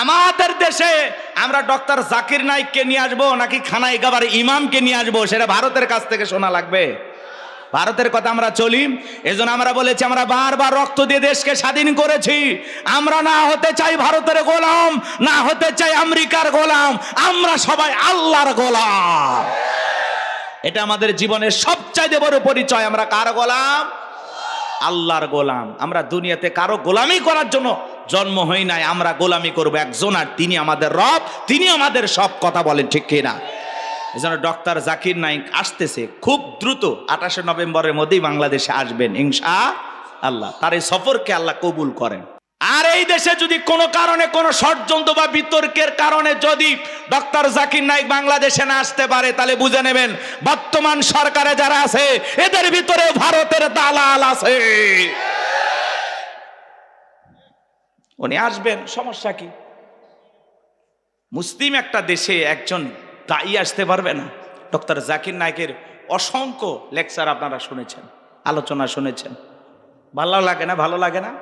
আমাদের দেশে আমরা ডক্টর জাকির নাইককে নিয়ে আসব, নাকি খানাই গাবার ইমামকে নিয়ে আসব, সেটা ভারতের কাছ থেকে শোনা লাগবে। ভারতের কথা আমরা চলি, এজন্য আমরা বলেছি, আমরা বারবার রক্ত দিয়ে দেশকে স্বাধীন করেছি। আমরা না হতে চাই ভারতের গোলাম, না হতে চাই আমেরিকার গোলাম, আমরা সবাই আল্লাহর গোলাম। এটা আমাদের জীবনের সবচাইতে বড় পরিচয়, আমরা কার গোলাম? আল্লাহর গোলাম। আমরা দুনিয়াতে কারও গোলামি করার জন্য জন্ম হই নাই, আমরা গোলামি করব একজন আর তিনি আমাদের রব, তিনি আমাদের সব কথা বলেন, ঠিক কিনা? এজন্য ডক্টর জাকির নাইক আসতেছে, খুব দ্রুত আঠাশে নভেম্বরের মধ্যেই বাংলাদেশে আসবেন ইনশা আল্লাহ তার এই সফরকে আল্লাহ কবুল করেন। আর এই দেশে যদি কোনো কারণে, কোনো ষড়যন্ত্র বা বিতর্কের কারণে যদি ডক্টর জাকির নাইক বাংলাদেশে না আসতে পারে, তাহলে বুঝে নেবেন, বর্তমান সরকারে যারা আছে, এদের ভিতরে ভারতের দালাল আছে। উনি আসবেন, সমস্যা কি? মুসলিম একটা দেশে একজন দায়ী আসতে পারবে না। ডক্টর জাকির নায়কের অসংখ্য লেকচার আপনারা শুনেছেন, আলোচনা শুনেছেন। ভালো লাগে না, ভালো লাগে না?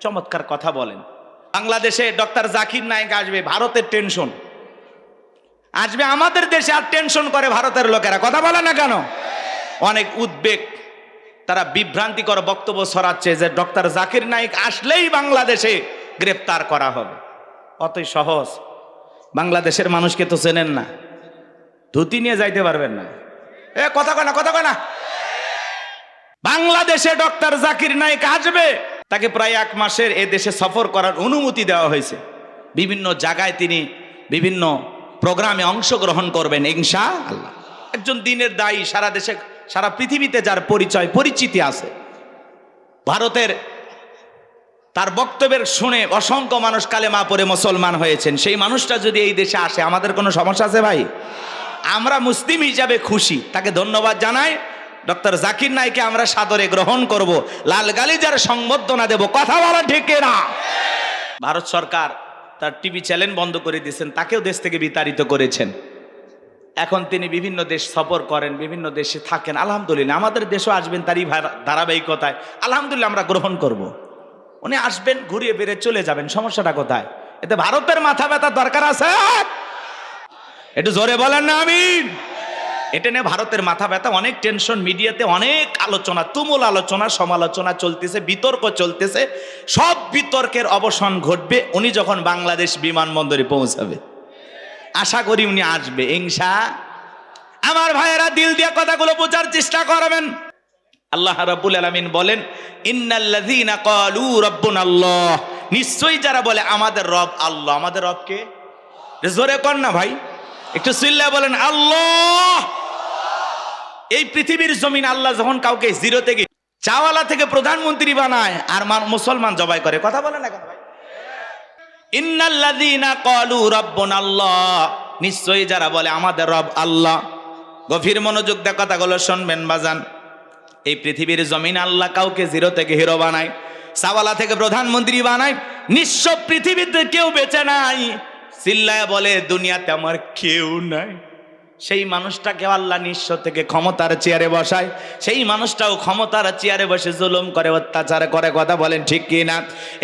চমৎকার কথা বলেন। বাংলাদেশে ডক্টর জাকির নায়ক আসবে, ভারতের টেনশন। আসবে আমাদের দেশে আর টেনশন করে ভারতের লোকেরা। কথা বলে না কেন? অনেক উদ্বেগ। তারা বিভ্রান্তিকর বক্তব্য ছড়াচ্ছে যে ডক্টর জাকির নাইক আসলেই বাংলাদেশে গ্রেপ্তার করা হবে। অতই সহজ। বাংলাদেশের মানুষকে তো চেনেন না। ধুতি নিয়ে যাইতে পারবেন না। এ, কথা কয় না, কথা কয় না। বাংলাদেশে ডক্টর জাকির নাইক আসবে। তাকে প্রায় এক মাসের এ দেশে সফর করার অনুমতি দেওয়া হয়েছে। বিভিন্ন জায়গায় তিনি বিভিন্ন প্রোগ্রামে অংশগ্রহণ করবেন ইনশা আল্লাহ একজন দিনের দায়ী সারা দেশে সারা পৃথিবীতে যার পরিচয়, পরিচিতি আছে। ভারতের তার বক্তব্যের শুনে অসংখ্য মানুষ কালেমা পরে মুসলমান হয়েছেন। সেই মানুষটা যদি এই দেশে আসে, আমাদের কোনো সমস্যা আছে ভাই? আমরা মুসলিম হিসাবে খুশি। তাকে ধন্যবাদ জানাই। ডক্টর জাকির নাইকে আমরা সাদরে গ্রহণ করব। লাল গালিজার সংবর্ধনা দেব। কথা বলা ঠিক না ভারত সরকার তার টিভি চ্যানেল বন্ধ করে দিয়েছেন। তাকেও দেশ থেকে বিতাড়িত করেছেন। এখন তিনি বিভিন্ন দেশ সফর করেন, বিভিন্ন দেশে থাকেন। আলহামদুলিল্লাহ, আমাদের দেশও আসবেন তারই ধারাবাহিকতায়। আলহামদুলিল্লাহ আমরা গ্রহণ করব। উনি আসবেন, ঘুরিয়ে বেড়ে চলে যাবেন, সমস্যাটা কোথায়? এতে ভারতের মাথা ব্যথার দরকার আছে? একটু জোরে বলেন না আমি এটা নিয়ে ভারতের মাথা ব্যথা, অনেক টেনশন, মিডিয়াতে অনেক আলোচনা, তুমুল আলোচনা, সমালোচনা চলতেছে, বিতর্ক চলতেছে। সব বিতর্কের অবসান ঘটবে, উনি যখন বাংলাদেশ বিমানবন্দরে পৌঁছাবে। আশা করি উনি আসবে ইংসা আমার ভাইয়েরা দিল দিয়ে কথাগুলো বোঝার চেষ্টা করবেন। আল্লাহ রাব্বুল আলামিন বলেন, ইন্নাল্লাযীনা ক্বালু রাব্বুনাল্লাহ। নিশ্চয়ই যারা বলে, আমাদের রব আল্লাহ। আমাদের রব কে? জোরে কর না ভাই। একটু চিল্লা বলেন, আল্লাহ! এই পৃথিবীর জমিন আল্লাহ যখন কাউকে জিরো থেকে, চাওয়ালা থেকে প্রধানমন্ত্রী বানায়, আর মান- মুসলমান জবাই করে, কথা বলে না কেন? ভাই ইন্নাল্লাযীনা ক্বালু রাব্বুনাল্লাহ। নিশ্চয়ই যারা বলে আমাদের রব আল্লাহ। গভীর মনোযোগ দিয়ে কথাগুলো শুনবেন বাজান। এই পৃথিবীর জমিন আল্লাহ কাউকে জিরো থেকে হিরো বানায়, সাওয়ালা থেকে প্রধানমন্ত্রী বানায়, নিঃস্ব পৃথিবীতে কেউ বেঁচে নাই। চিল্লায় বলে, দুনিয়াতে আমার কেউ নাই। সেই মানুষটাকে আল্লাহ নিঃস্ব থেকে ক্ষমতার চেয়ারে বসায়। সেই মানুষটাও ক্ষমতার চেয়ারে বসে জুলুম করে, অত্যাচার করে, কথা বলেন ঠিক কি না?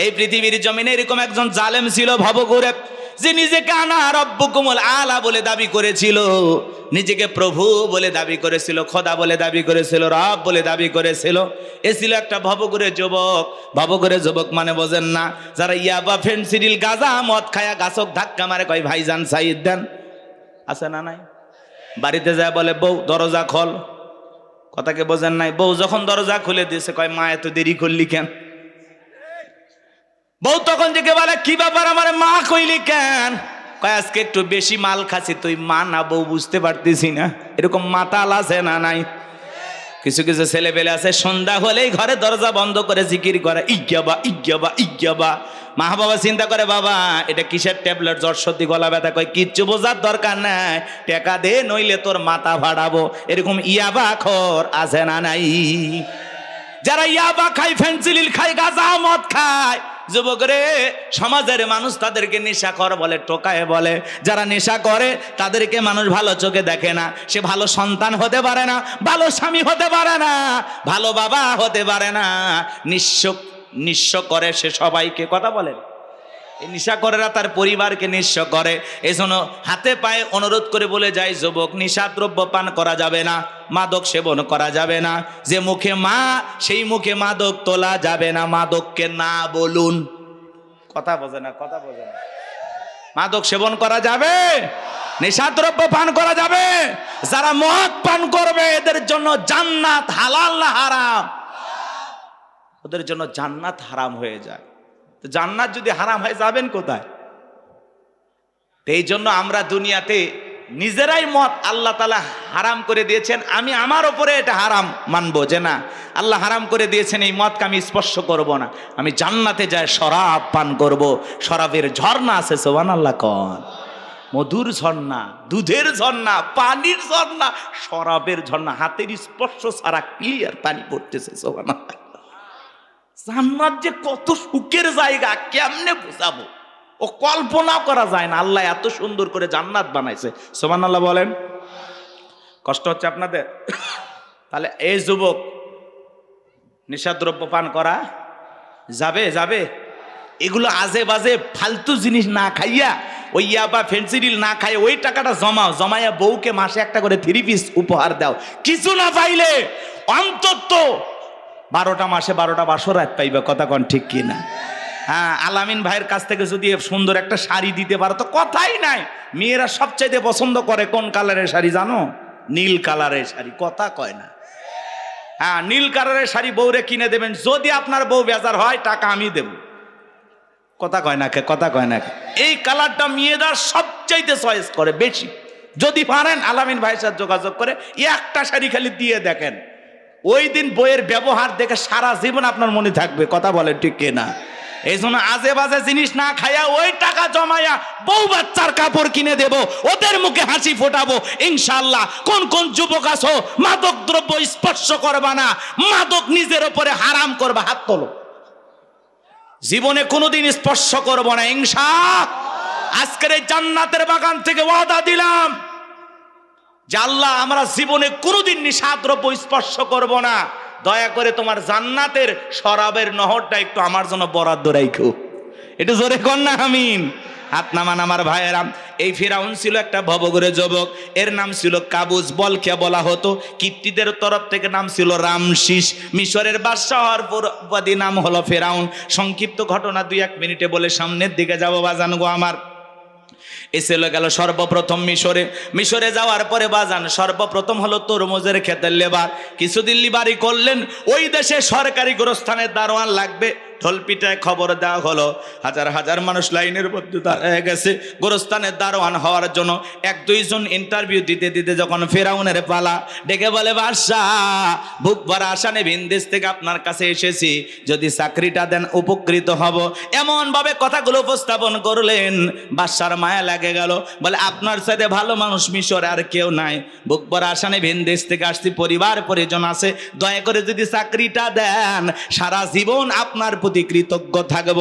এই পৃথিবীর জমিনে এরকম একজন জালেম ছিল ভবঘুরে, যে নিজেকে আনা রব্বুকুমুল আলা বলে দাবি করেছিল, নিজেকে প্রভু বলে দাবি করেছিল, খোদা বলে দাবি করেছিল, রব বলে দাবি করেছিল। এ ছিল একটা ভবঘুরে যুবক। ভবঘুরে যুবক মানে বোঝেন না, যারা ইয়াবা, ফেন্সিডিল, গাজা, মদ খায়া গাছক ধাক্কা মারে, কয়, ভাইজান সাইদ দেন। আছে না নাই? বাড়িতে যায় বলে, বউ, দরজা খল। কথাকে বোঝেন নাই? বউ যখন দরজা খুলে দিয়েছে, কয়, মা, এত দেরি করলি কেন? বউ তখন দিকে বলে, কি ব্যাপার আমার মা কইলি কেন? কয়, আজকে একটু বেশি মাল খাচ্ছি। তুই মা না, বউ বুঝতে পারতেছি না। এরকম মাতাল আছে না নাই? কিছু কিছু ছেলে পেলে আছে, সন্ধ্যা হলেই ঘরে দরজা বন্ধ করে জিকির করে, ইজ্ঞাবা ইজ্ঞাবা ইজ্ঞাবা। মা বাবা চিন্তা করে, বাবা, এটা কিসের ট্যাবলেট? জ্বর, সর্দি, গলা ব্যথা? কয়, কিচ্ছু বোঝার দরকার নাই। টেকা দে, নইলে তোর মাথা ভাড়াবো। এরকম ইয়াবা খর আছে না নাই? যারা ইয়াবা খায়, ফেন্সিলিল খায়, গাজা মদ খায়। যুবক রে সমাজের মানুষ তাদেরকে নেশা কর বলে, টোকায় বলে। যারা নেশা করে, তাদেরকে মানুষ ভালো চোখে দেখে না। সে ভালো সন্তান হতে পারে না, ভালো স্বামী হতে পারে না, ভালো বাবা হতে পারে না। নিঃস্ব নিঃস্ব করে সে সবাইকে কথা বলেন এই নিশাকরেরা তার পরিবারকে নিঃস্ব করে। এজন্য হাতে পায়ে অনুরোধ করে বলে যায়, যুবক নিশাদ্রব্য পান করা যাবে না, মাদক সেবন করা যাবে না। যে মুখে মা, সেই মুখে মাদক তোলা যাবে না। মাদককে না বলুন। কথা বোঝে না, কথা বোঝে না। মাদক সেবন করা যাবে নেশাদ্রব্য পান করা যাবে। যারা মদ পান করবে, এদের জন্য জান্নাত হালাল হারাম। ওদের জন্য জান্নাত হারাম হয়ে যায়। তো জান্নাত যদি হারাম হয়ে যাবেন কোথায়? তো এই জন্য আমরা দুনিয়াতে নিজেরাই মত আল্লাহ তালা হারাম করে দিয়েছেন। আমি আমার ওপরে এটা হারাম মানবো যে না, আল্লাহ হারাম করে দিয়েছেন এই মদকে আমি স্পর্শ করব না। আমি জান্নাতে যাই, শরাব পান করব। শরাবের ঝর্ণা আছে সোবান আল্লাহ কন। মধুর ঝর্ণা, দুধের ঝর্ণা, পানির ঝর্ণা, শরাবের ঝর্ণা, হাতের স্পর্শ ছাড়া ক্লিয়ার পানি পড়তেছে সোবান আল্লাহ জান্নাত যে কত সুখের জায়গা, কেমনে বোঝাবো? ও কল্পনা করা যায় না, আল্লাহ এত সুন্দর করে জান্নাত বানাইছে। সোমান আল্লাহ বলেন, কষ্ট হচ্ছে আপনাদের? তাহলে এই যুবক নিশাদ্রব্য পান করা যাবে যাবে? এগুলো আজে বাজে ফালতু জিনিস না খাইয়া, ওই ইয়াবা ফেন্সিডিল না খাই ওই টাকাটা জমাও, জমাইয়া বউকে মাসে একটা করে থ্রি পিস উপহার দাও। কিছু না পাইলে অন্তত বারোটা মাসে বারোটা বাসর রাত পাইবে, কথা কন ঠিক কি না হ্যাঁ আলামিন ভাইয়ের কাছ থেকে যদি সুন্দর একটা শাড়ি দিতে পারো, তো কথাই নাই। মেয়েরা সবচাইতে পছন্দ করে কোন কালারের শাড়ি জানো? নীল কালারের শাড়ি, কথা কয় না। হ্যাঁ নীল কালারের শাড়ি বউরে কিনে দেবেন, যদি আপনার বউ বেজার হয়, টাকা আমি দেব। কথা কয় না কথা কয় না এই কালারটা মেয়েরা সবচাইতে চয়েস করে, বেশি। যদি পারেন, আলামিন ভাইয়ের সাথে যোগাযোগ করে, একটা শাড়ি খালি দিয়ে দেখেন। ওই দিন বইয়ের ব্যবহার দেখে সারা জীবন আপনার মনে থাকবে, কথা বলেন ঠিক না এই জন্য আজে বাজে জিনিস না খাইয়া ওই টাকা জমাইয়া বউ বাচ্চার কাপড় কিনে দেব, ওদের মুখে হাসি ফোটাবো ইনশাল্লাহ কোন কোন যুবক আছো, মাদক দ্রব্য স্পর্শ করবা না, মাদক নিজের ওপরে হারাম করবা, হাত তোলো। জীবনে কোনোদিন স্পর্শ করব না, ইনশা আজকের এই জান্নাতের বাগান থেকে ওয়াদা দিলাম আল্লাহ আমরা জীবনে কোনোদিন নিষাদ্রব্য স্পর্শ করব না। দয়া করে তোমার জান্নাতের শরাবের নহরটা একটু আমার জন্য বরাদ্দ রাখো একটু জোরে কর না, আমিন। হাত নামান আমার ভাইয়েরা, এই ফেরাউন ছিল একটা ভবগরে যুবক। এর নাম ছিল কাবুজ, বলকে বলা হতো। কীর্তিদের তরফ থেকে নাম ছিল রামশিস। মিশরের বাদশাহ হওয়ার পর উপাধি নাম হলো ফেরাউন। সংক্ষিপ্ত ঘটনা দুই এক মিনিটে বলে সামনের দিকে যাব বাজান গো আমার। এসে গেল সর্বপ্রথম মিশরে। মিশরে যাওয়ার পরে বাজান, সর্বপ্রথম হলো তরমুজের খেতের লেবার। কিছুদিন লিবারি করলেন, ওই দেশে সরকারি গোরস্থানের দারোয়ান লাগবে। ঢোলপিটায় খবর দেওয়া হলো। হাজার হাজার মানুষ লাইনের মধ্যে দাঁড়িয়ে গেছে। গোরস্থানের দারোয়ান হওয়ার জন্য এক দুইজন ইন্টারভিউ দিতে দিতে যখন ফেরাউনের পালা, ডেকে বলে বাদশাহ বুক ভরা আসানে ভিনদেশ থেকে আপনার কাছে এসেছি। যদি চাকরিটা দেন, উপকৃত হব। এমন ভাবে কথাগুলো উপস্থাপন করলেন। বাদশার মায়া লাগে গেল। বলে, আপনার সাথে ভালো মানুষ মিশরে আর কেউ নাই। বুক ভরা আসানে ভিনদেশ থেকে আসছি, পরিবার পরিজন আছে। দয়া করে যদি চাকরিটা দেন, সারা জীবন আপনার প্রতি কৃতজ্ঞ থাকব।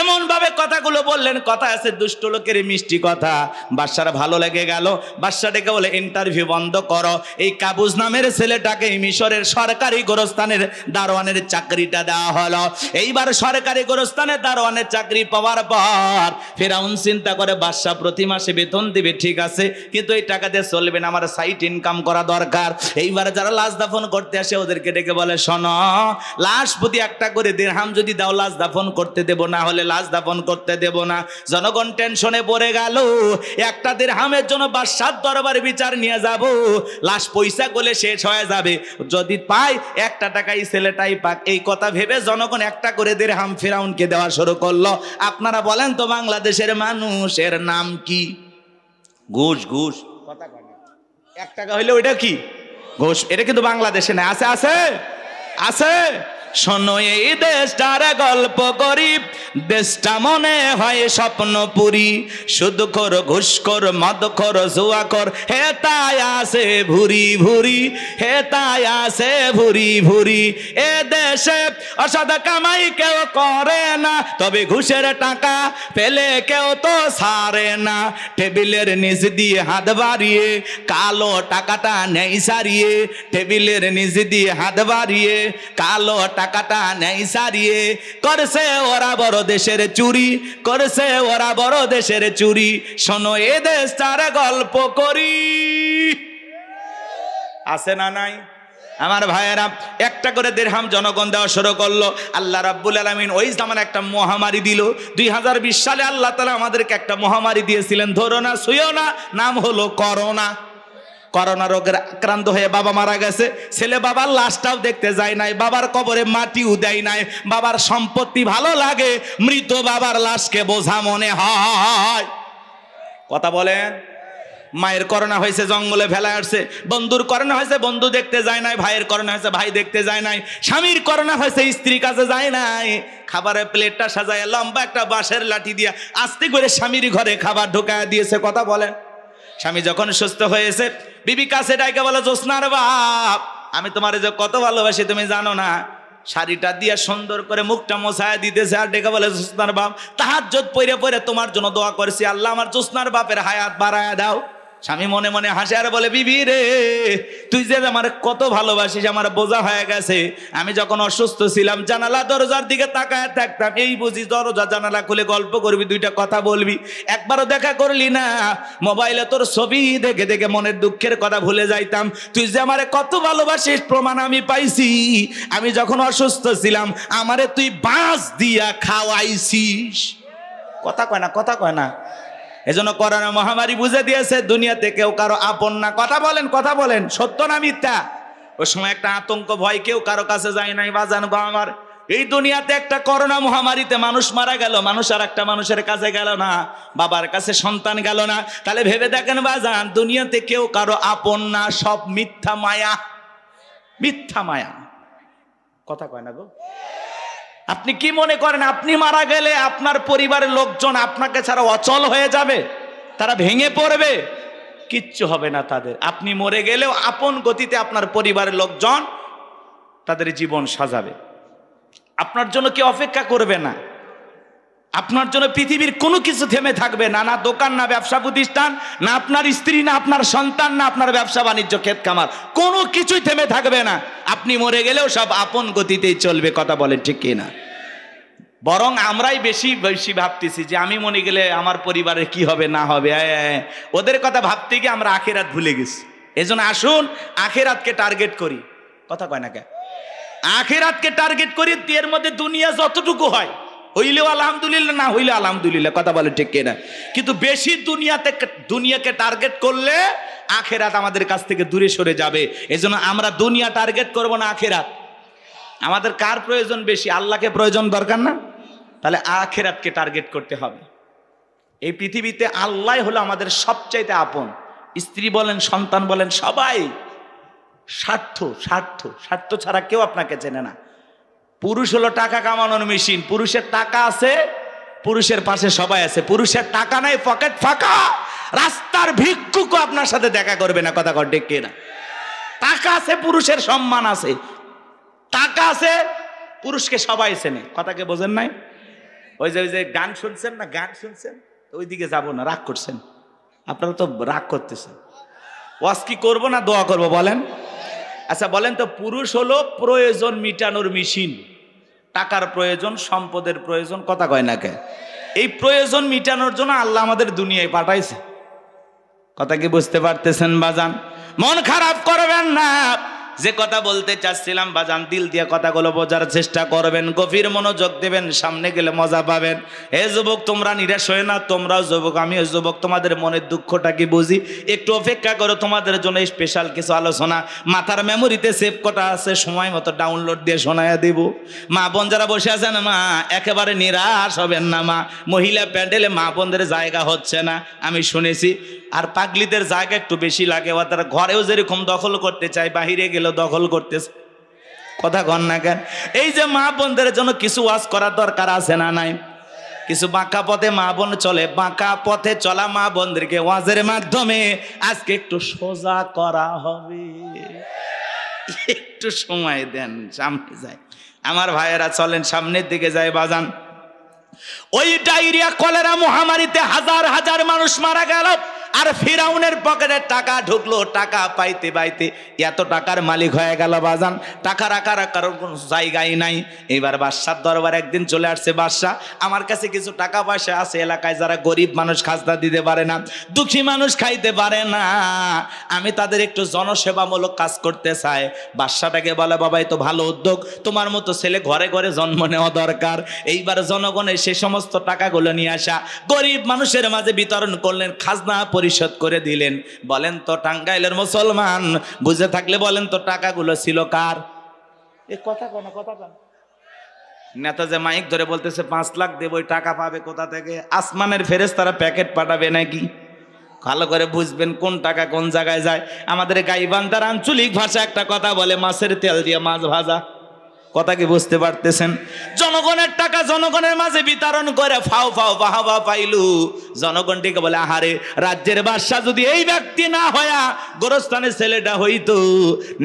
এমন ভাবে কথাগুলো বললেন, কথা আছে দুষ্ট লোকের মিষ্টি কথা। বাদশার ভালো লেগে গেল। বাদশা ডেকে বলে ইন্টারভিউ বন্ধ করো। এই কাবুজ নামের ছেলেটাকে মিশরের সরকারি গোরস্থানের দারোয়ানের চাকরিটা দেওয়া হলো। এইবার সরকারি গোরস্থানের দারোয়ানের চাকরি পাওয়ার পর ফেরাউন চিন্তা করে, বাদশা, প্রতি মাসে বেতন দিবে, ঠিক আছে। কিন্তু এই টাকা দিয়ে চলবে না, আমার সাইট ইনকাম করা দরকার। এইবার যারা লাশ দাফন করতে আসে, ওদেরকে ডেকে বলে, শোনো, লাশ প্রতি একটা করে দিরহাম যদি দাও লাশ দাফন করতে দেব না হলে লাশ দাফন করতে দেব না। জনগণ টেনশনে পড়ে গেল একটা দের হামের জন্য বাদশার দরবারে বিচার নিয়ে যাব। লাশ পয়সা গলে শেষ হয়ে যাবে। যদি পাই একটা টাকাই ছেলেটাই পাক। এই কথা ভেবে জনগণ একটা করে দের হাম ফেরাউনকে দেওয়া শুরু করল। আপনারা বলেন তো বাংলাদেশের মানুষের নাম কি? ঘুষ ঘুষ। কথা। এক টাকা হইলে ওইটা কি? ঘুষ। এটা কিন্তু বাংলাদেশে না আছে আছে? আছে? শোনো, এই দেশটার গল্প গরিব। দেশটা মনে হয় স্বপ্ন পুরি শুধু কর ঘুষ কর মদ কর জুয়া কর হে তাই আছে ভুরি ভুরি, হে তাই আছে ভুরি ভুরি। এ দেশে অসদ কামাই কেউ করে না, তবে ঘুষের টাকা পেলে কেউ তো সারে না। টেবিলের নিচ দিয়ে হাত বাড়িয়ে, কালো টাকাটা নেই সারিয়ে, টেবিলের নিচ দিয়ে হাত বাড়িয়ে, কালো টাকা টাকাটা নেই সারিয়ে। করছে ওরা বড় দেশের চুরি, করছে ওরা বড় দেশের চুরি। শোনো, এ দেশ তার গল্প করি। আছে না নাই? আমার ভাইয়েরা, একটা করে দেড়হাম জনগণ দেওয়া শুরু করল। আল্লাহ রাব্বুল আলমিন ওই জামান একটা মহামারী দিল। দুই হাজার বিশ সালে আল্লাহ তালা আমাদেরকে একটা মহামারী দিয়েছিলেন। ধরো না শুয়েও না, নাম হলো করোনা। করোনা রোগের আক্রান্ত হয়ে বাবা মারা গেছে। ছেলে বাবার লাশটাও দেখতে যায় নাই, বাবার কবরে মাটিও দেয় নাই, বাবার সম্পত্তি ভালো লাগে, মৃত বাবার লাশকে বোঝা মনে হয়। কথা বলেন? মায়ের করোনা হয়েছে, জঙ্গলে ফেলা আসছে। বন্ধুর করোনা হয়েছে, বন্ধু দেখতে যায় নাই, ভাইয়ের করোনা হয়েছে, ভাই দেখতে যায় নাই। স্বামীর করোনা হয়েছে, স্ত্রীর কাছে যায় নাই। খাবারের প্লেটটা সাজায়, লম্বা একটা বাঁশের লাঠি দিয়া আস্তে করে স্বামীর ঘরে খাবার ঢোকায় দিয়েছে। কথা বলেন? স্বামী যখন সুস্থ হয়েছে বিবি কাছে ডাইকে বলে জোসনার বাপ, আমি তোমার যে কত ভালোবাসি, তুমি জানো না? শাড়িটা দিয়ে সুন্দর করে মুখটা মোছায় দিতেছে আর ডেকে বলে জোসনার বাপ তাহার জোত পইরে পইরে তোমার জন্য দোয়া করেছি। আল্লাহ আমার জোসনার বাপের হায়াত বাড়ায় দাও। স্বামী মনে মনে হাসে আর বলে, বিবি রে, তুই যে আমার কত ভালোবাসিস, আমার বোঝা হয়ে গেছে। আমি যখন অসুস্থ ছিলাম, জানালা দরজার দিকে তাকায় থাকতাম। এই বুঝি দরজা, জানালা খুলে গল্প করবি, দুইটা কথা বলবি। একবারও দেখা করলি না। মোবাইলে তোর ছবি দেখে দেখে মনের দুঃখের কথা ভুলে যাইতাম। তুই যে আমারে কত ভালোবাসিস, প্রমাণ আমি পাইছি। আমি যখন অসুস্থ ছিলাম, আমারে তুই বাঁশ দিয়া খাওয়াইছিস। কথা কয় না, কথা কয় না। এজন্য করোনা মহামারী বুঝে দিয়েছে, দুনিয়াতে কেউ কারও আপন না। কথা বলেন কথা বলেন, সত্য না মিথ্যা? ওই সময় একটা আতঙ্ক, ভয়, কেউ কারও কাছে যায় নাই বাজান গো আমার, এই দুনিয়াতে একটা করোনা মহামারীতে মানুষ মারা গেল, মানুষ আর একটা মানুষের কাছে গেল না, বাবার কাছে সন্তান গেল না। তাহলে ভেবে দেখেন বাজান দুনিয়াতে কেউ কারও আপন না, সব মিথ্যা মায়া। মিথ্যা মায়া। কথা কয় না গো? আপনি কি মনে করেন, আপনি মারা গেলে আপনার পরিবারের লোকজন আপনাকে ছাড়া অচল হয়ে যাবে? তারা ভেঙে পড়বে? কিচ্ছু হবে না তাদের। আপনি মরে গেলেও আপন গতিতে আপনার পরিবারের লোকজন তাদের জীবন সাজাবে। আপনার জন্য কি অপেক্ষা করবে না? আপনার জন্য পৃথিবীর কোনো কিছু থেমে থাকবে না না দোকান না ব্যবসা প্রতিষ্ঠান না আপনার স্ত্রী না আপনার সন্তান না আপনার ব্যবসা বাণিজ্য ক্ষেত খামার। কোনো কিছুই থেমে থাকবে না। আপনি মরে গেলেও সব আপন গতিতেই চলবে কথা বলেন ঠিক না বরং আমরাই বেশি বেশি ভাবতেছি যে আমি মনে গেলে আমার পরিবারের কি হবে না হবে এ, এ, এ। ওদের কথা ভাবতে গিয়ে আমরা আখেরাত ভুলে গেছি। এজন্য আসুন আখেরাতকে টার্গেট করি। কথা কয় না কে? আখেরাতকে টার্গেট করি এর মধ্যে দুনিয়া যতটুকু হয় হইলেও আলহামদুলিল্লাহ, না হইলে আলহামদুলিল্লাহ, কথা বলে ঠিক কিনা? কিন্তু বেশি দুনিয়াতে দুনিয়াকে টার্গেট করলে আখেরাত আমাদের কাছ থেকে দূরে সরে যাবে। এজন্য আমরা দুনিয়া টার্গেট করব না আখেরাত। আমাদের কার প্রয়োজন বেশি? আল্লাহকে প্রয়োজন দরকার না? তাহলে আখেরাতকে টার্গেট করতে হবে। এই পৃথিবীতে আল্লাহ হলো আমাদের সবচাইতে আপন। স্ত্রী বলেন, সন্তান বলেন, সবাই স্বার্থ স্বার্থ স্বার্থ ছাড়া কেউ আপনাকে চেনে না। পুরুষ হলো টাকা কামানোর মেশিন। পুরুষের টাকা আছে, পুরুষের পাশে সবাই আছে। পুরুষের টাকা নাই, পকেট ফাঁকা। রাস্তার ভিক্ষুকও আপনার সাথে দেখা করবে না, কথা কর ডেকে না টাকা আছে, পুরুষের সম্মান আছে। টাকা আছে, পুরুষকে সবাই চেনে। কথাকে বোঝেন নাই? ওই যে ওই যে গান শুনছেন না, গান শুনছেন? তো ওইদিকে যাব না, রাগ করছেন। আপনারা তো রাগ করতেছেন। ওয়াজ কি করব না দোয়া করব বলেন? আচ্ছা বলেন তো, পুরুষ হলো প্রয়োজন মিটানোর মেশিন। টাকার প্রয়োজন, সম্পদের প্রয়োজন, কথা কয় না কে? এই প্রয়োজন মিটানোর জন্য আল্লাহ আমাদের দুনিয়ায় পাঠাইছে। কথা কি বুঝতে পারতেছেন, বাজান? মন খারাপ করবেন না। যে কথা বলতে চাচ্ছিলাম বাজান দিল দিয়ে কথাগুলো বোঝার চেষ্টা করবেন, গভীর মনোযোগ দেবেন, সামনে গেলে মজা পাবেন। এ যুবক, তোমরা নিরাশ হয়ে না, তোমরাও যুবক, আমিও যুবক, তোমাদের মনের দুঃখটা কি বুঝি? একটু অপেক্ষা করো, তোমাদের জন্য স্পেশাল কিছু আলোচনা। মাথার মেমোরিতে সেভ করা আছে, সময় মতো ডাউনলোড দিয়ে শোনায়া দিব। মা বোন যারা বসে আছেন, মা, একেবারে নিরাশ হবেন না, মা। মহিলা প্যান্ডেলে মা বোনদের জায়গা হচ্ছে না, আমি শুনেছি। আর পাগলিদের জায়গা একটু বেশি লাগে তারা ঘরেও যেরকম দখল করতে চায়, বাহিরে গেলেও দখল করতেছে। কথা কন না কেন? এই যে মা বোনদের জন্য কিছু ওয়াজ করার দরকার আছে না নাই? কিছু বাঁকা পথে মা বোন চলে, বাঁকা পথে চলা মা বোনদেরকে ওয়াজের মাধ্যমে আজকে একটু সোজা করা হবে। একটু সময় দেন, সামনে যায় আমার ভাইয়েরা চলেন, সামনের দিকে যায় বাজান। ওই ডায়রিয়া, কলেরা, মহামারীতে হাজার হাজার হাজার মানুষ মারা গেল, আর ফিরাউনের পকেটে টাকা ঢুকলো, টাকা পাইতে পাইতে এত টাকার মালিক হয়ে গেল বাজান। টাকা রাখার কারোর কোনো জায়গাই নাই। এবার বাদশার দরবার একদিন চলে আসছে বাদশাহ, আমার কাছে কিছু টাকা পয়সা আছে, এলাকায় যারা গরিব মানুষ খাজনা দিতে পারে না, দুঃখী মানুষ খাইতে পারে না, আমি তাদের একটু জনসেবামূলক কাজ করতে চাই। বাদশাটাকে বলে বাবাই তো ভালো উদ্যোগ, তোমার মতো ছেলে ঘরে ঘরে জন্ম নেওয়া দরকার। এইবার জনগণের সে সমস্ত টাকাগুলো নিয়ে আসা, গরিব মানুষের মাঝে বিতরণ করলেন, খাজনা পরিশোধ করে দিলেন। বলেন তো, টাঙ্গাইলের মুসলমান, বুঝে থাকলে বলেন তো, টাকাগুলো ছিল কার? এ কথা কোন কথা কোন। নেতা যে মাইক ধরে বলতেছে, পাঁচ লাখ দেব, ওই টাকা পাবে কোথা থেকে? আসমানের ফেরেস তারা প্যাকেট পাঠাবে নাকি? ভালো করে বুঝবেন কোন টাকা কোন জায়গায় যায়। আমাদের গাইবান্ধার আঞ্চলিক ভাষা একটা কথা বলে, মাছের তেল দিয়ে মাছ ভাজা। কথা কি বুঝতে পারতেছেন? জনগণের টাকা জনগণের মাঝে বিতরণ করে ফাও ফাও বাহাবা পাইলু। জনগণটিকে বলে, আহারে, রাজ্যের বাদশাহ যদি এই ব্যক্তি না হয়া গোরস্থানের ছেলেটা হইতো,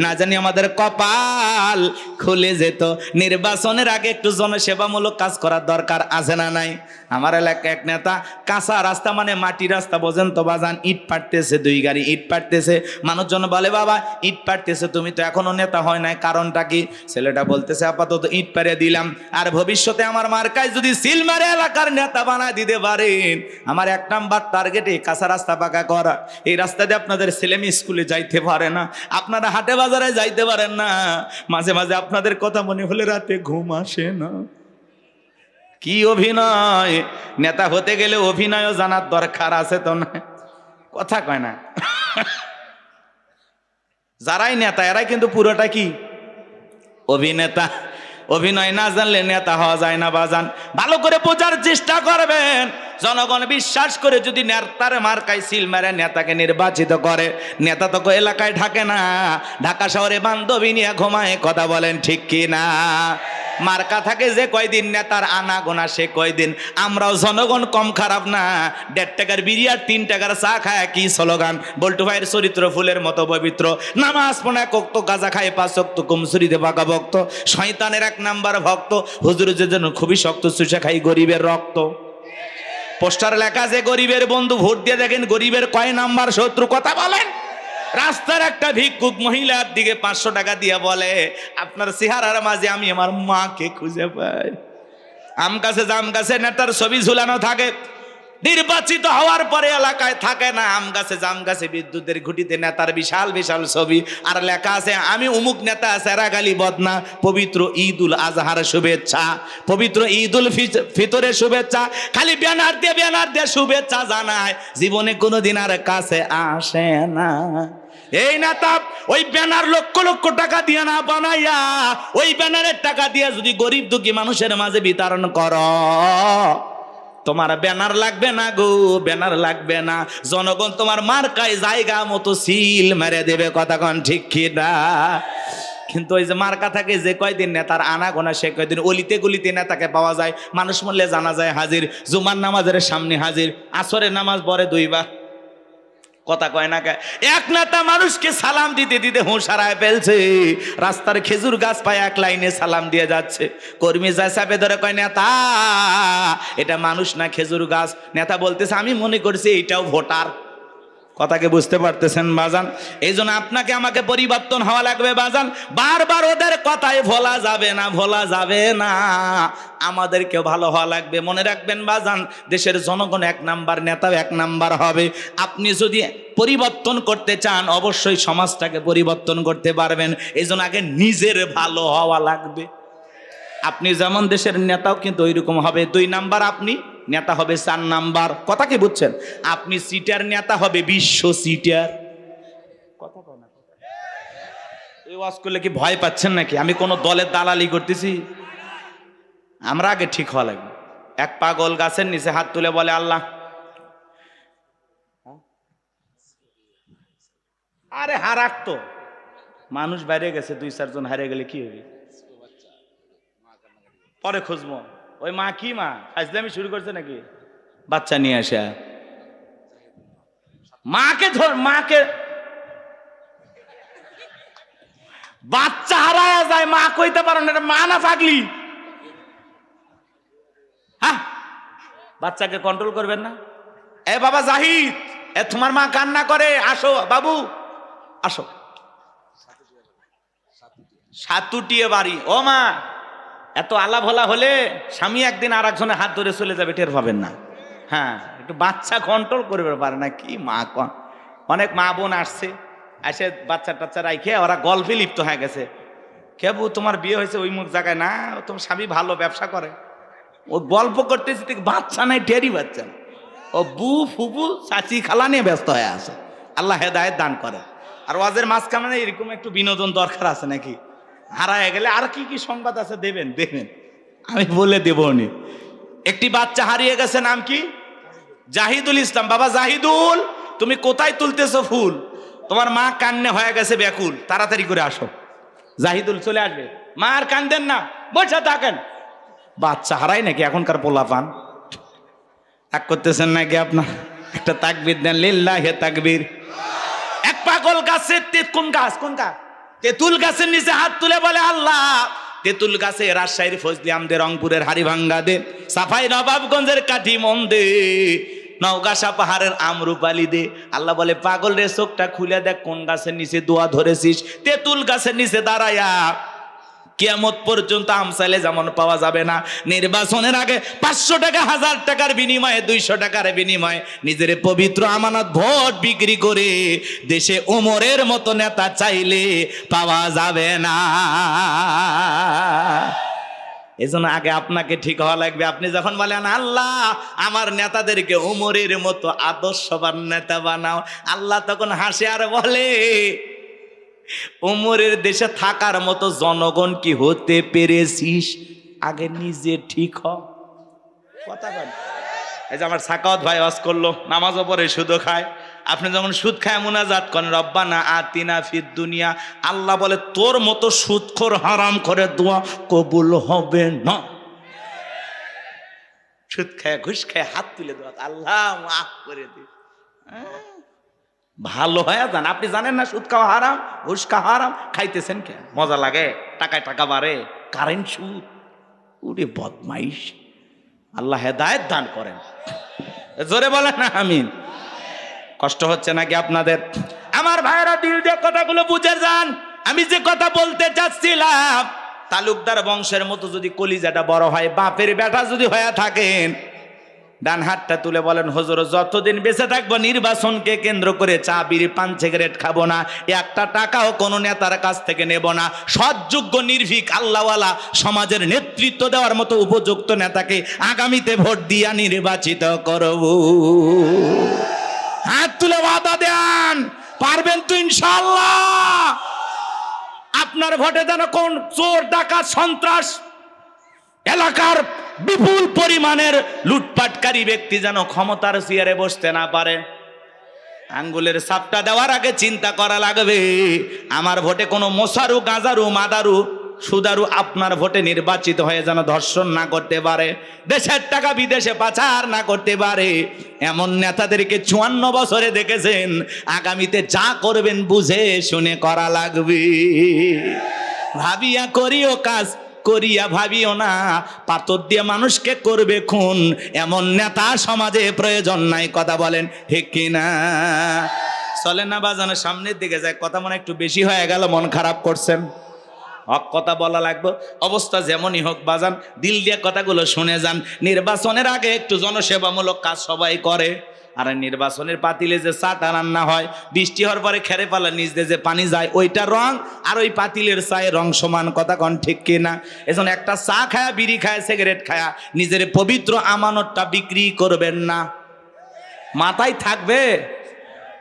না জানি আমাদের কপাল খুলে যেত। নির্বাচনের আগে একটু জনসেবামূলক কাজ করার দরকার আছে না নাই? আমার এলাকা এক নেতা, কাঁচা রাস্তা মানে মাটি রাস্তা বোঝেন তো, বাজান, ইট পাটতেছে, দুই গাড়ি ইট পাটতেছে। মানুষজন বলে, বাবা, ইট পাটতেছে, তুমি তো এখনও নেতা হয় নাই, কারণটা কি? ছেলেটা বলতেছে আপাতত ইট পারে দিলাম। আর ভবিষ্যতে আমার মার্কায় যদি সিল মারে এলাকার নেতা বানায় দিতে পারেন আমার এক নাম্বার টার্গেটে কাঁচা রাস্তা পাকা করা। এই রাস্তা দিয়ে আপনাদের ছেলে মেয়ে স্কুলে যাইতে পারে না, আপনারা হাটে বাজারে যাইতে পারেন না। মাঝে মাঝে আপনাদের কথা মনে হলে রাতে ঘুম আসে না। কি অভিনয়? নেতা হতে গেলে অভিনয়ও জানার দরকার আছে তো না? কথা কয় না। যারাই নেতা, এরাই কিন্তু পুরোটা কি? অভিনেতা, অভিনয় না জানলে নেতা হওয়া যায় না বাজান। ভালো করে বোঝার চেষ্টা করবেন। জনগণ বিশ্বাস করে যদি নেতার মার্কায় সিল মেরে নেতাকে নির্বাচিত করে, নেতা তো এলাকায় ঢাকে না। ঢাকা শহরে বান্ধবী নিয়ে ঘুমায়, কথা বলেন ঠিক কি না মার্কা থাকে যে কয়দিন নেতার আনা গোনা সে কয়দিন? আমরাও জনগণ কম খারাপ না। দেড় টাকার বিড়ি আর তিন টাকার চা খায় কি স্লোগান? বল্টু ভাইয়ের চরিত্র ফুলের মতো পবিত্র। নামাজ পড়া কক্ত, গাজা খায় অক্ত কুমসুরিতে বাঁকা ভক্ত। শয়তানের এক নাম্বার ভক্ত। হুজুর যে যেন খুবই শক্ত, চুষা খাই গরিবের রক্ত। পোস্টার লেখা যে গরিবের বন্ধু ভোট দিয়ে দেখেন, গরিবের কয় নাম্বার শত্রু? কথা বলেন। রাস্তার একটা ভিক্ষুক মহিলার দিকে পাঁচশো টাকা দিয়ে বলে, আপনার চেহারার মাঝে আমি আমার মাকে খুঁজে পাই। আম গাছে জাম গাছে নেতার ছবি ঝুলানো থাকে। নির্বাচিত হওয়ার পরে এলাকায় থাকে না, আম গাছে জাম গাছে বিদ্যুতের ঘুটিতে নেতার বিশাল বিশাল ছবি। আর লেখা আছে, আমি উমুক নেতা, সেরাগালি বদনা, পবিত্র ঈদ উল আজহার শুভেচ্ছা, পবিত্র ঈদ উল ফিত- ফিতরের শুভেচ্ছা, খালি ব্যানার দিয়ে ব্যানার দিয়ে শুভেচ্ছা জানায়। জীবনে কোনোদিন আর কাছে আসে না। এই নেতা, ওই ব্যানার লক্ষ লক্ষ টাকা দিয়ে না বানাইয়া, ওই ব্যানারের টাকা দিয়ে যদি গরিব দুঃখী মানুষের মাঝে বিতরণ কর। তোমার ব্যানার লাগবে না গো, ব্যানার লাগবে না। জনগণ তোমার মার্কায় জায়গা মতো সিল মেরে দেবে, কথা কন ঠিক কি না কিন্তু ওই যে মার্কা থাকে যে কয়দিন নেতার আনা গোনা সে কয়দিন অলিতে গলিতে নেতাকে পাওয়া যায়। মানুষ মূল্যে জানা যায় হাজির, জুমার নামাজের সামনে হাজির, আসরের নামাজ পরে দুইবার। কথা কয় না এক নেতা মানুষকে সালাম দিতে দিতে হুঁশারায় ফেলছে। রাস্তার খেজুর গাছ পায় এক লাইনে সালাম দিয়ে যাচ্ছে। কর্মী সাপে ধরে কয়, নেতা, এটা মানুষ না খেজুর গাছ? নেতা বলতেছে, আমি মনে করছি এইটাও ভোটার। কথাকে বুঝতে পারতেছেন, বাজান? এই জন্য আপনাকে আমাকে পরিবর্তন হওয়া লাগবে, বাজান। বারবার ওদের কথায় ভোলা যাবে না, ভোলা যাবে না। আমাদেরকে ভালো হওয়া লাগবে। মনে রাখবেন, বাজান, দেশের জনগণ এক নাম্বার, নেতাও এক নাম্বার হবে। আপনি যদি পরিবর্তন করতে চান, অবশ্যই সমাজটাকে পরিবর্তন করতে পারবেন। এই আগে নিজের ভালো হওয়া লাগবে। আপনি যেমন দেশের নেতাও কিন্তু ওইরকম হবে। দুই নাম্বার, আপনি নেতা হবে চার নাম্বার। কথা কি বুঝছেন? আপনি সিটার নেতা হবে বিশ্ব সিটার। কথা না। এই ওয়াজ করলে কি ভয় পাচ্ছেন নাকি? আমি কোনো দলের দালালি করতেছি। আমরা আগে ঠিক হওয়া লাগবে। এক পাগল গাছের নিচে হাত তুলে বলে, আল্লাহ। আরে হারাক তো। মানুষ বাইরে গেছে, দুই চারজন হারিয়ে গেলে কি হবে? পরে খুঁজবো। ওই মা কি মা? আজলামি শুরু করছে নাকি? বাচ্চা নিয়ে আসে। মাকে ধর, মাকে। বাচ্চা হারায় যায়, মা কইতে পারো না মা না পাগলি? হ্যাঁ? বাচ্চাকে কন্ট্রোল করবেন না? এ বাবা জাহিদ, এ তোমার মা কান্না করে, আসো বাবু, আসো। সাতুটিয়ে বাড়ি। ও মা এত আলা ভোলা হলে স্বামী একদিন আর একজনের হাত ধরে চলে যাবে, টের পাবেন না। হ্যাঁ একটু বাচ্চা কন্ট্রোল করবে পারে না, কি মা কন। অনেক মা বোন আসছে এসে বাচ্চা টাচ্চা রাইখে ওরা গল্পে লিপ্ত হয়ে গেছে। কেবু, তোমার বিয়ে হয়েছে ওই মুখ জায়গায়? না, তোমার স্বামী ভালো ব্যবসা করে। ও গল্প করতেছে, ঠিক বাচ্চা নাই টেরি বাচ্চা ও বু ফুবু, চাচি, খালা নিয়ে ব্যস্ত হয়ে আছে। আল্লাহ হেদায়ত দান করে। আর ওয়াজের মাঝখানে এরকম একটু বিনোদন দরকার আছে নাকি? হারায় গেলে আর কি কি সংবাদ আছে দেবেন দেবেন। আমি বলে দেব নি। একটি বাচ্চা হারিয়ে গেছে, নাম কি? জাহিদুল ইসলাম। বাবা জাহিদুল, তুমি কোথায় তুলতেছো ফুল? তোমার মা কান্নে হয়ে গেছে ব্যাকুল। তাড়াতাড়ি করে আসো। জাহিদুল চলে আসবে। মা আর কান্দেন না, বসে থাকেন। বাচ্চা হারাই নাকি এখনকার পোলা পান এক করতেছেন নাকি আপনার? একটা তাকবির দেন, লিল্লাহ তাকবির। এক পাগল গাছের কোন গাছ কোন গাছ? তেঁতুল গাছের নিচে হাত তুলে বলে, আল্লাহ, তেঁতুল গাছে রাজশাহীর ফজলি আমদের রংপুরের হারিভাঙ্গা দে, সাফাই নবাবগঞ্জের কাঠি মন দে পাহাড়ের আমরুপালি দে। আল্লাহ বলে, পাগল রে, চোখটা খুলে দেখ কোন গাছের নিচে দোয়া ধরেছিস। তেঁতুল গাছের নিচে দাঁড়ায়া কিয়ামত পর্যন্ত আমসাইলে যেমন পাওয়া যাবে না। নির্বাচনের আগে পাঁচশো টাকা, হাজার টাকার বিনিময়ে, দুইশো টাকার বিনিময়ে নিজের পবিত্র আমানত ভোট বিক্রি করে দেশে ওমরের মতো নেতা চাইলে পাওয়া যাবে না। এজন্য আগে আপনাকে ঠিক হওয়া লাগবে। আপনি যখন বলেন, আল্লাহ, আমার নেতাদেরকে উমরের মতো আদর্শবান নেতা বানাও, আল্লাহ তখন হাসে আর বলে উমরের দেশে থাকার মতো জনগণ কি হতে পেরেছিস? আগে নিজে ঠিক হ। কথা বল। এই যে আমার সাকাওয়াত ভাই ওয়াজ করল, নামাজও পরে সুদও খায়। আপনি যখন সুদ খায় মোনাজাত করেন, রব্বানা আতিনা ফিদ দুনিয়া। আল্লাহ বলে, তোর মতো সুদখোর হারাম করে দোয়া কবুল হবে না। সুদ খায়, ঘুষ খায়, হাত তুলে দেওয়া আল্লাহ মাফ করে দে। হ্যাঁ? ভালো হয়ে যান আপনি জানেন না সুদ খাওয়া হারাম, ঘুষ খাওয়া হারাম? খাইতেছেন কে? মজা লাগে? টাকায় টাকা বাড়ে, কারেন্ট সুদ। উরে বদমাইশ। আল্লাহ হেদায়ত দান করেন। জোরে বলেন না আমিন। কষ্ট হচ্ছে নাকি আপনাদের? আমার ভাইরা দিল দিয়ে কথাগুলো বুঝে যান। আমি যে কথা বলতে চাচ্ছিলাম, তালুকদার বংশের মতো যদি কলিজাটা বড় হয়, বাপের বেটা যদি হয়ে থাকেন ডান হাতটা তুলে বলেন, হজুর, যতদিন বেঁচে থাকব, নির্বাচনকে কেন্দ্র করে চা, বিড়ি, পান, সিগারেট খাব না। একটা টাকাও কোনো নেতার কাছ থেকে নেব না। সৎযোগ্য, নির্ভীক, আল্লাহওয়ালা, সমাজের নেতৃত্ব দেওয়ার মতো উপযুক্ত নেতাকে আগামীতে ভোট দিয়া নির্বাচিত করব। হাত তুলে বাধা দেন। পারবেন তো ইনশাল্লাহ আপনার ভোটে যেন কোন চোর, ডাকাত, সন্ত্রাস এলাকার বিপুল পরিমাণের লুটপাটকারী ব্যক্তি যেন ক্ষমতার চেয়ারে বসতে না পারে। আঙ্গুলের সাপটা দেওয়ার আগে চিন্তা করা লাগবে, আমার ভোটে কোনো মশারু গাঁজারু, মাদারু, সুদারু আপনার ভোটে নির্বাচিত হয়ে যেন ধর্ষণ না করতে পারে, দেশের টাকা বিদেশে পাচার না করতে পারে। এমন নেতাদেরকে চুয়ান্ন বছরে দেখেছেন, আগামীতে যা করবেন বুঝে শুনে করা লাগবে। ভাবিয়া করিও কাজ করিয়া ভাবিও না, পাথর দিয়ে মানুষকে করবে খুন। এমন নেতা সমাজে প্রয়োজন নাই, কথা বলেন ঠিক কিনা? চলে না বাজানো, সামনের দিকে যায় কথা মনে একটু বেশি হয়ে গেল, মন খারাপ করছেন। হক কথা বলা লাগবে, অবস্থা যেমনই হোক, বাজান, দিল দিয়ে কথাগুলো শুনে যান। নির্বাচনের আগে একটু জনসেবামূলক কাজ সবাই করে। আর নির্বাচনের পাতিলে যে চাটা রান্না হয়, বৃষ্টি হওয়ার পরে খেরে পালা নিজ দিয়ে যে পানি যায়, ওইটা রং, আর ওই পাতিলের চায়ে রং সমান, কথা কন ঠিক কিনা এজন্য একটা চা খায়া, বিড়ি খায়, সিগারেট খায়া, নিজের পবিত্র আমানতটা বিক্রি করবেন না। মাথায় থাকবে?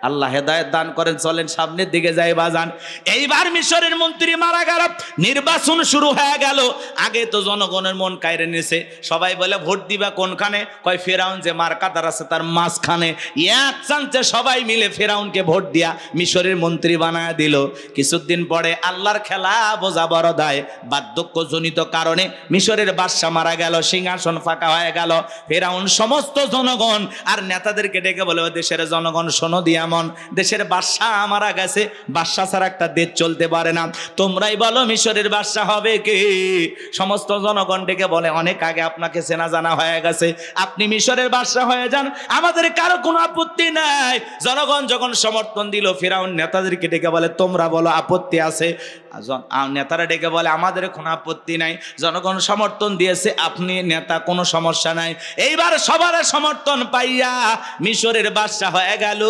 আল্লাহ হেদায়ত দান করেন, চলেন সামনের দিকে যাই বাজান। এইবার মিশরের মন্ত্রী মারা গেল, নির্বাচন শুরু হয়ে গেল। আগে তো জনগণের মন কায়রে নিছে, সবাই বলে ভোট দিবা কোনখানে? কয়, ফেরাউন যে মার্কাদার আছে তার মাঝখানে। এক চান্সে সবাই মিলে ফেরাউনকে ভোট দিয়া মিশরের মন্ত্রী বানায় দিল। কিছুদিন পরে আল্লাহর খেলা বোঝা বড় দায়। বার্ধক্যজনিত কারণে মিশরের বাদশা মারা গেল, সিংহাসন ফাঁকা হয়ে গেল। ফেরাউন সমস্ত জনগণ আর নেতাদেরকে ডেকে বলে দেশের জনগণ, শোনো দিয়ে কেমন দেশের বাদশাহ মারা গেছে, বাদশাহ ছাড়া একটা দেশ চলতে পারে না। তোমরাই বলো মিশরের বাদশাহ হবে কি? সমস্ত জনগণ ডেকে বলে, অনেক আগে আপনাকে চেনা জানা হয়ে গেছে। আপনি মিশরের বাদশাহ হয়ে যান, আমাদের কারও কোনো আপত্তি নাই। জনগণ যখন সমর্থন দিল, ফেরাউন নেতাদেরকে ডেকে বলে, তোমরা বলো আপত্তি আছে? নেতারা ডেকে বলে, আমাদের কোনো আপত্তি নাই। জনগণ সমর্থন দিয়েছে, আপনি নেতা, কোনো সমস্যা নাই। এইবার সবার সমর্থন পাইয়া মিশরের বাদশাহ হয়ে গেল।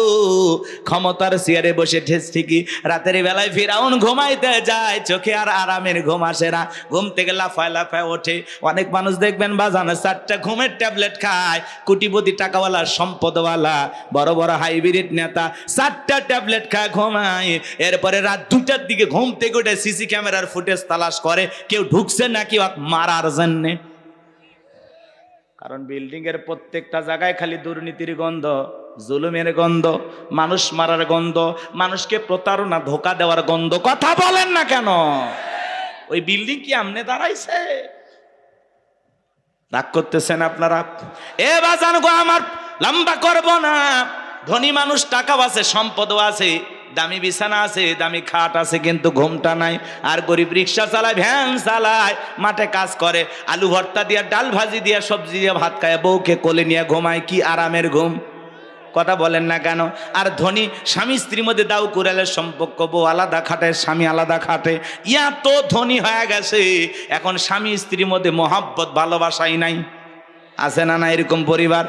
ক্ষমতার চেয়ারে বসে ঠেস ঠিকই। রাতের বেলায় ফিরাউন ঘুমাইতে যায়, চোখে আর আরামের ঘুম আসে না। ঘুম থেকে লাফায় লাফায় ওঠে। অনেক মানুষ দেখবেন বাজানো চারটা ঘুমের ট্যাবলেট খায়। কোটিপতি টাকাওয়ালা, সম্পদওয়ালা, বড় বড় হাইব্রিড নেতা চারটা ট্যাবলেট খায়, ঘুমায়। এরপরে রাত দুটার দিকে ঘুম থেকে উঠে সিসি ক্যামেরার ফুটেজ তালাশ করে, কেউ ঢুকছে নাকি মারার জন্যে। কারণ বিল্ডিং এর প্রত্যেকটা জায়গায় খালি দুর্নীতির গন্ধ। জুলুমের গন্ধ, মানুষ মারার গন্ধ, মানুষকে প্রতারণা, ধোকা দেওয়ার গন্ধ, কথা বলেন না কেন? ওই বিল্ডিং কি আমনে দাঁড়াইছে? রাগ করতেছেন আপনারা? এ বাজান গো আমার, লম্বা করব না। ধনী মানুষ টাকাও আছে, সম্পদও আছে, দামি বিছানা আছে, দামি খাট আছে, কিন্তু ঘুমটা নাই। আর গরিব রিক্সা চালায়, ভ্যান চালায়, মাঠে কাজ করে, আলু ভর্তা দিয়ে, ডাল ভাজি দিয়ে, সবজি দিয়ে ভাত খায়, বউকে কোলে নিয়ে ঘুমায়, কি আরামের ঘুম? কথা বলেন না কেন? আর ধনী স্বামী স্ত্রীর মধ্যে দাউ কুড়ালের সম্পর্ক, বউ আলাদা খাটে, স্বামী আলাদা খাটে। ইয়া তো ধনী হয়ে গেছে, এখন স্বামী স্ত্রীর মধ্যে মহাব্বত, ভালোবাসাই নাই। আছে না না এরকম পরিবার?